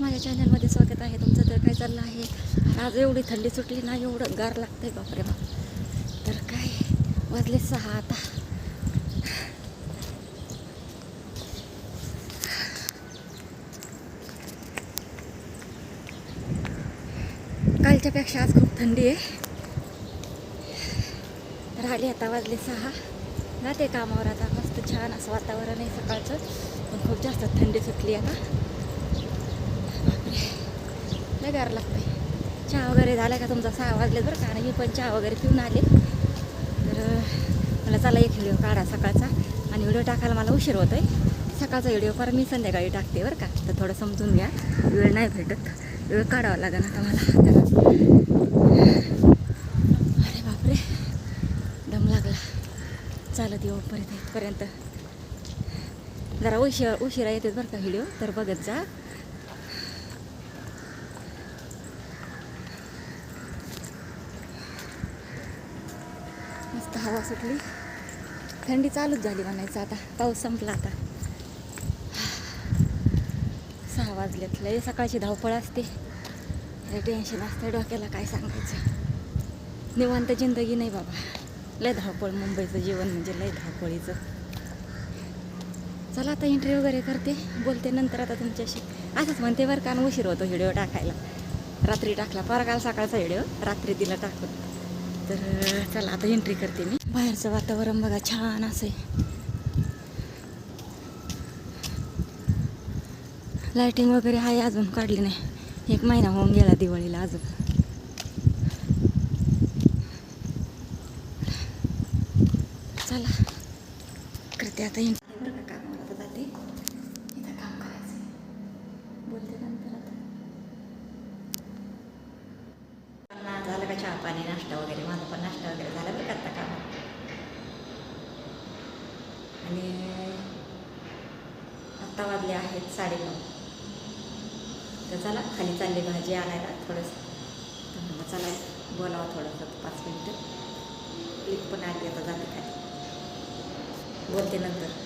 माझ्या चॅनलमध्ये स्वागत आहे. तुमचं तर काय चाललं आहे? आज एवढी थंडी सुटली ना एवढं गार लागतंय बापरे बाप. तर काय वाजले सहा आता. कालच्यापेक्षा आज खूप थंडी आहे. तर आली आता वाजले सहा. जाते कामावर आता मस्त छान असं वातावरण आहे सकाळचं. पण खूप जास्त थंडी सुटली आता. लय गार लागतंय. चहा वगैरे झाला का तुमचा? सहा वाजले बरं का. आणि मी पण चहा वगैरे पिऊन आले. तर मला चला एक व्हिडिओ काढा सकाळचा. आणि व्हिडिओ टाकायला मला उशीर होतोय. सकाळचा व्हिडिओ पर मी संध्याकाळी टाकते बरं का. तर थोडं समजून घ्या. वेळ नाही भेटत. वेळ काढावा लागेल आता मला. तर अरे बापरे. दम लागला. चालत येऊ परत इथपर्यंत. जरा उशिरा उशिरा येते बरं का व्हिडिओ. तर बघत जा. मस्त हवा सुटली. थंडी चालूच झाली म्हणायचं आता. पाऊस संपला आता. सहा वाजल्यात लय सकाळची धावपळ असते. लय टेन्शन असतं डोक्याला काय सांगायचं. निवांत जिंदगी नाही बाबा. लय धावपळ मुंबईचं जीवन म्हणजे लय धावपळीचं. चला आता एंट्री वगैरे करते. बोलते नंतर आता तुमच्याशी. असंच म्हणते बरं का उशीर होतो व्हिडिओ टाकायला. रात्री टाकला. परकाल सकाळचा व्हिडिओ. रात्री दिला टाकून. तर चला आता एंट्री करते मी. बाहेरचं वातावरण बघा छान असं आहे लायटिंग वगैरे आहे अजून काढली नाही. एक महिना होऊन गेला दिवाळीला अजून. चला करते आता एंट्री बरं का कामावर जाते इथं काम करायचं बोलते ना झालं का चहा पाणी नाश्ता वगैरे? माझा पण नाश्ता वगैरे झाला बरं का काम आणि आत्ता वाजले आहेत साडेनऊ. तर चला खाली चालली भाजी आणायला थोडंसं. तर म्हणलं चला बोलावं थोडंसं. पाच मिनटं. क्लिप पण आली आता जाते खाली. बोलते नंतर.